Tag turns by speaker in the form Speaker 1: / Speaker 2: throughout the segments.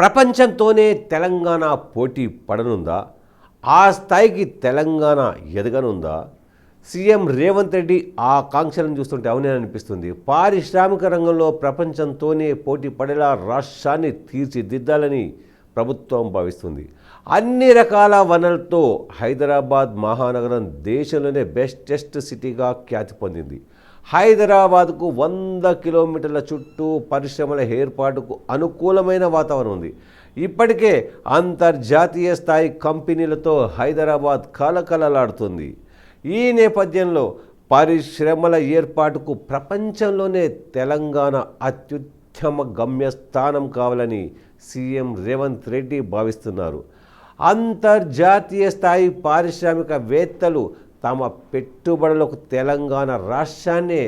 Speaker 1: ప్రపంచంతోనే తెలంగాణ పోటీ పడనుందా? ఆ స్థాయికి తెలంగాణ ఎదగనుందా? సీఎం రేవంత్ రెడ్డి ఆ ఆకాంక్షలను చూస్తుంటే అవునే అనిపిస్తుంది. పారిశ్రామిక రంగంలో ప్రపంచంతోనే పోటీ పడేలా రాష్ట్రాన్ని తీర్చిదిద్దాలని ప్రభుత్వం భావిస్తుంది. అన్ని రకాల వనరులతో హైదరాబాద్ మహానగరం దేశంలోనే బెస్టెస్ట్ సిటీగా ఖ్యాతి పొందింది. హైదరాబాద్కు వంద కిలోమీటర్ల చుట్టూ పరిశ్రమల ఏర్పాటుకు అనుకూలమైన వాతావరణం ఉంది. ఇప్పటికే అంతర్జాతీయ స్థాయి కంపెనీలతో హైదరాబాద్ కలకలలాడుతుంది ఈ నేపథ్యంలో పరిశ్రమల ఏర్పాటుకు ప్రపంచంలోనే తెలంగాణ అత్యుత్తమ గమ్యస్థానం కావాలని సీఎం రేవంత్ రెడ్డి భావిస్తున్నారు. అంతర్జాతీయ స్థాయి పారిశ్రామికవేత్తలు తమ పెట్టుబడులకు తెలంగాణ రాష్ట్రాన్ని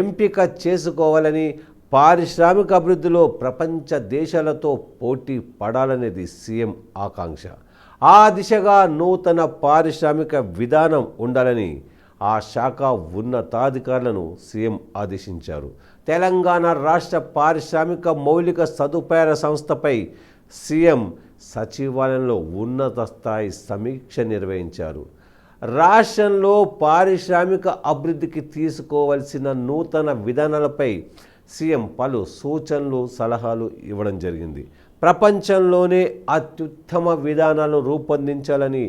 Speaker 1: ఎంపిక చేసుకోవాలని పారిశ్రామిక అభివృద్ధిలో ప్రపంచ దేశాలతో పోటీ పడాలనేది సీఎం ఆకాంక్ష. ఆ దిశగా నూతన పారిశ్రామిక విధానం ఉండాలని ఆ శాఖ ఉన్నతాధికారులను సీఎం ఆదేశించారు. తెలంగాణ రాష్ట్ర పారిశ్రామిక మౌలిక సదుపాయాల సంస్థపై సీఎం సచివాలయంలో ఉన్నత స్థాయి సమీక్ష నిర్వహించారు. రాష్ట్రంలో పారిశ్రామిక అభివృద్ధికి తీసుకోవాల్సిన నూతన విధానాలపై సీఎం పలు సూచనలు సలహాలు ఇవ్వడం జరిగింది. ప్రపంచంలోనే అత్యుత్తమ విధానాలను రూపొందించాలని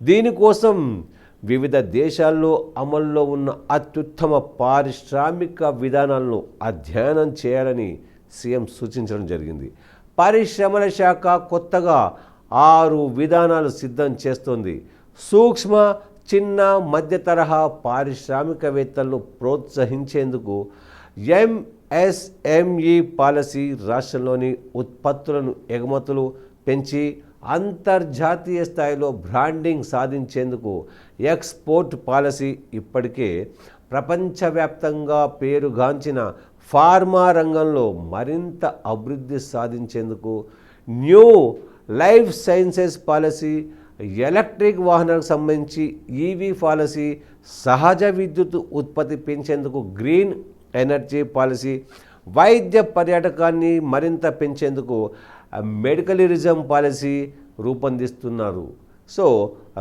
Speaker 1: దీనికోసం వివిధ దేశాల్లో అమల్లో ఉన్న అత్యుత్తమ పారిశ్రామిక విధానాలను అధ్యయనం చేయాలని సీఎం సూచించడం జరిగింది. పరిశ్రమల శాఖ కొత్తగా ఆరు విధానాలు సిద్ధం చేస్తోంది. సూక్ష్మ చిన్న మధ్య తరహా పారిశ్రామికవేత్తలను ప్రోత్సహించేందుకు ఎంఎస్ఎంఈ పాలసీ రాష్ట్రంలోని ఉత్పత్తులను ఎగుమతులు పెంచి అంతర్జాతీయ స్థాయిలో బ్రాండింగ్ సాధించేందుకు ఎక్స్పోర్ట్ పాలసీ ఇప్పటికే ప్రపంచవ్యాప్తంగా పేరుగాంచిన ఫార్మా రంగంలో మరింత అభివృద్ధి సాధించేందుకు new life sciences policy electric వాహనాలకు సంబంధించి ఈవీ పాలసీ సహజ విద్యుత్ ఉత్పత్తి పెంచేందుకు గ్రీన్ ఎనర్జీ పాలసీ వైద్య పర్యాటకాన్ని మరింత పెంచేందుకు మెడికలిరిజం పాలసీ రూపొందిస్తున్నారు. సో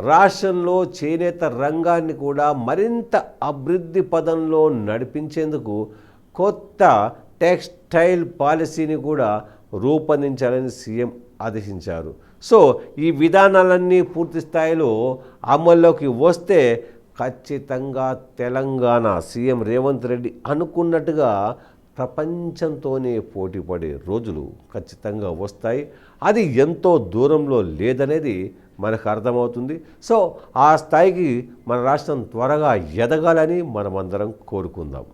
Speaker 1: రాష్ట్రంలో చేనేత రంగాన్ని కూడా మరింత అభివృద్ధి పదంలో నడిపించేందుకు కొత్త టెక్స్టైల్ పాలసీని కూడా రూపొందించాలని సీఎం ఆదేశించారు. సో ఈ విధానాలన్నీ పూర్తి స్థాయిలో అమల్లోకి వస్తే ఖచ్చితంగా తెలంగాణ సీఎం రేవంత్ రెడ్డి అనుకున్నట్టుగా ప్రపంచంతోనే పోటీపడే రోజులు ఖచ్చితంగా వస్తాయి. అది ఎంతో దూరంలో లేదనేది మనకు అర్థమవుతుంది. సో ఆ స్థాయికి మన రాష్ట్రం త్వరగా ఎదగాలని మనమందరం కోరుకుందాం.